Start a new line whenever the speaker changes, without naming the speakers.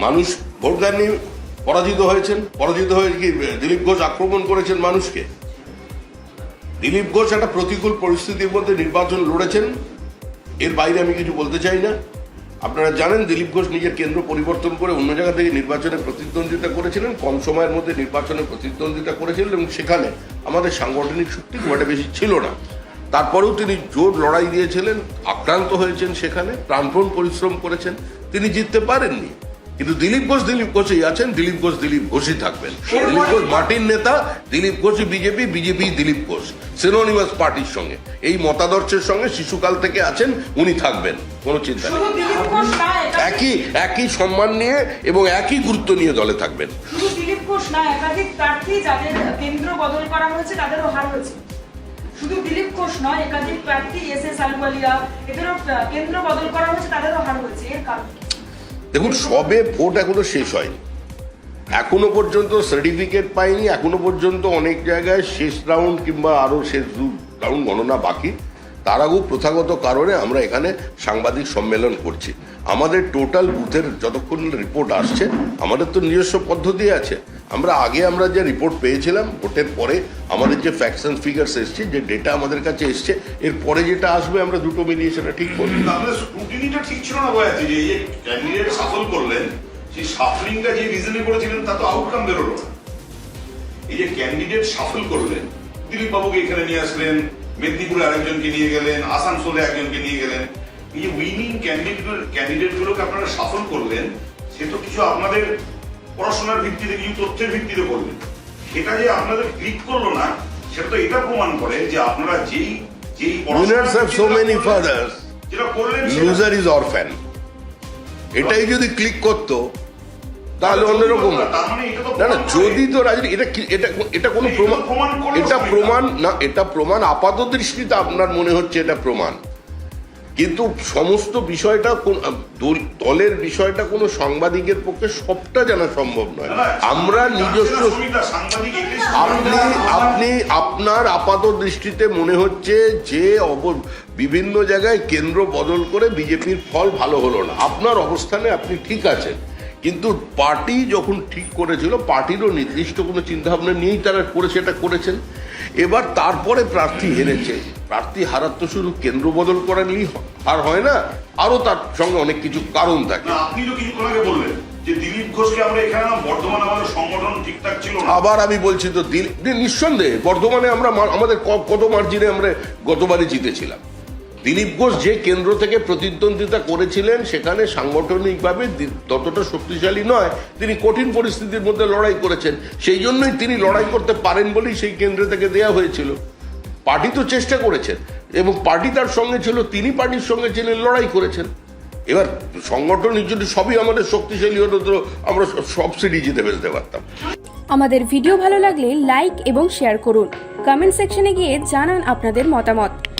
মানুষ ভোট দেননি, পরাজিত হয়েছেন। পরাজিত হয়ে কি দিলীপ ঘোষ আক্রমণ করেছেন মানুষকে? দিলীপ ঘোষ একটা প্রতিকূল পরিস্থিতির মধ্যে নির্বাচন লড়েছেন। এর বাইরে আমি কিছু বলতে চাই না। আপনারা জানেন, দিলীপ ঘোষ নিজের কেন্দ্র পরিবর্তন করে অন্য জায়গা থেকে নির্বাচনে প্রতিদ্বন্দ্বিতা করেছিলেন। কম সময়ের মধ্যে নির্বাচনে প্রতিদ্বন্দ্বিতা করেছিলেন এবং সেখানে আমাদের সাংগঠনিক শক্তি খুব একটা বেশি ছিল না। তারপরেও তিনি জোর লড়াই দিয়েছিলেন, আক্রান্ত হয়েছেন সেখানে, প্রাণপণ পরিশ্রম করেছেন। তিনি জিততে পারেননি। কিন্তু দিলীপ ঘোষ দিলীপ ঘোষই আছেন দিলীপ ঘোষ দিলীপ ঘোষই থাকবেন। দিলীপ ঘোষ মাটির নেতা Dilip ঘোষই BJP BJP Dilip Ghosh. Synonymous পার্টির সঙ্গে। এই মতাদর্শের সঙ্গে শিশুকাল থেকে আছেন উনি থাকবেন। কোনো চিন্তা নেই। একই একই সম্মান নিয়ে এবং একই গুরুত্ব নিয়ে দলে থাকবেন।
শুধু দিলীপ ঘোষ না একাধিক প্রার্থী যাদের কেন্দ্র বদল করা হয়েছে তাদেরও হার হয়েছে। শুধু দিলীপ ঘোষ নয় একাধিক প্রার্থী এস এস আলওয়ালিয়া এদেরও কেন্দ্র বদল করা হয়েছে তাদেরও হার হয়েছে। এর কারণ?
দেখুন, সবে ভোট এখনও শেষ হয়নি। এখনও পর্যন্ত সার্টিফিকেট পাইনি, এখনও পর্যন্ত অনেক জায়গায় শেষ রাউন্ড কিংবা আরও শেষ রাউন্ড গণনা বাকি। তার আগেও প্রথাগত কারণে আমরা এখানে সাংবাদিক সম্মেলন করছি। আমাদের টোটাল বুথের যতক্ষণ রিপোর্ট আসছে, আমাদের তো নিজস্ব পদ্ধতি আছে। আমরা আগে আমরা যে রিপোর্ট পেয়েছিলাম, ভোটের পরে আমাদের যে ফ্যাক্টস অ্যান্ড ফিগার্স এসছে, যে ডেটা আমাদের কাছে এসছে এর পরে যেটা আসবে আমরা দুটো মিলিয়ে সেটা ঠিক করব।
ঠিক বয়াতি যে এই ক্যান্ডিডেট সাফল করলেন সেই সাফলিংটা যে রিজনে করেছিলেন তা তো আউটকাম বেরোলো এই যে ক্যান্ডিডেট সাফল করলেন দিলীপ বাবুকে এখানে নিয়ে আসলেন মেদিনীপুরে আরেকজনকে নিয়ে গেলেন আসানসোলে একজনকে নিয়ে গেলেন। এই যে উইনিং ক্যান্ডিডেট ক্যান্ডিডেট গুলোকে আপনারা সাফল করলেন সে তো কিছু আপনাদের পড়াশোনার ভিত্তিতে কিছু তথ্যের ভিত্তিতে করলেন। সেটা যে আপনাদের ক্লিক করল না সেটা তো এটা প্রমাণ করে যে আপনারা যেই যেই পড়াশোনার
লুজার ইজ অরফ্যান এটাই যদি ক্লিক করতো তাহলে অন্যরকম
মানে
না না যদি তো রাজনীতি এটা এটা এটা কোনো প্রমাণ
প্রমাণ
এটা প্রমাণ না এটা প্রমাণ আপাত দৃষ্টিতে আপনার মনে হচ্ছে এটা প্রমাণ। কিন্তু সমস্ত বিষয়টা কোন- দলের বিষয়টা কোনো সাংবাদিকের পক্ষে সবটা জানা সম্ভব নয়। আমরা নিজস্ব আপনি আপনি আপনার আপাত দৃষ্টিতে মনে হচ্ছে যে বিভিন্ন জায়গায় কেন্দ্র বদল করে বিজেপির ফল ভালো হলো না। আপনার অবস্থানে আপনি ঠিক আছেন। কিন্তু পার্টি যখন ঠিক করেছিল পার্টিরও নির্দিষ্ট কোনো চিন্তাভাবনা নিয়েই তারা করেছে এটা করেছেন। এবার তারপরে প্রার্থী হেরেছে। প্রার্থী হারার তো শুধু কেন্দ্র বদল করা নিয়েই আর হয় না আরও তার সঙ্গে অনেক কিছু কারণ থাকে।
আপনি তো কিছুক্ষণ আগে বললেন যে দিলীপ ঘোষকে আমরা এখানে বর্ধমানে আমাদের সংগঠন ঠিকঠাক ছিল
আবার আমি বলছি তো দিল- দি- নিঃসন্দেহে বর্ধমানে আমরা আমাদের কত মার্জিনে আমরা গতবারে জিতেছিলাম। দিলীপ ঘোষ যে কেন্দ্র থেকে প্রতিদ্বন্দ্বিতা করেছিলেন, সেখানে সাংগঠনিকভাবে ততটা শক্তিশালী নয়, তিনি কঠিন পরিস্থিতির মধ্যে লড়াই করেছেন। সেই জন্যই তিনি লড়াই করতে পারেন বলেই সেই কেন্দ্র থেকে দেয়া হয়েছিল। পার্টি তো চেষ্টা করেছেন, এবং পার্টি তার সঙ্গে ছিল, তিনি পার্টির সঙ্গে ছিলেন, লড়াই করেছেন। এবার সংগঠনের জন্য সবই আমাদের শক্তিশালী হতো, তো আমরা সব সিটি জিতে ফেলতে পারতাম।
আমাদের ভিডিও ভালো লাগলে লাইক এবং শেয়ার করুন। কমেন্ট সেকশনে গিয়ে জানান আপনাদের মতামত।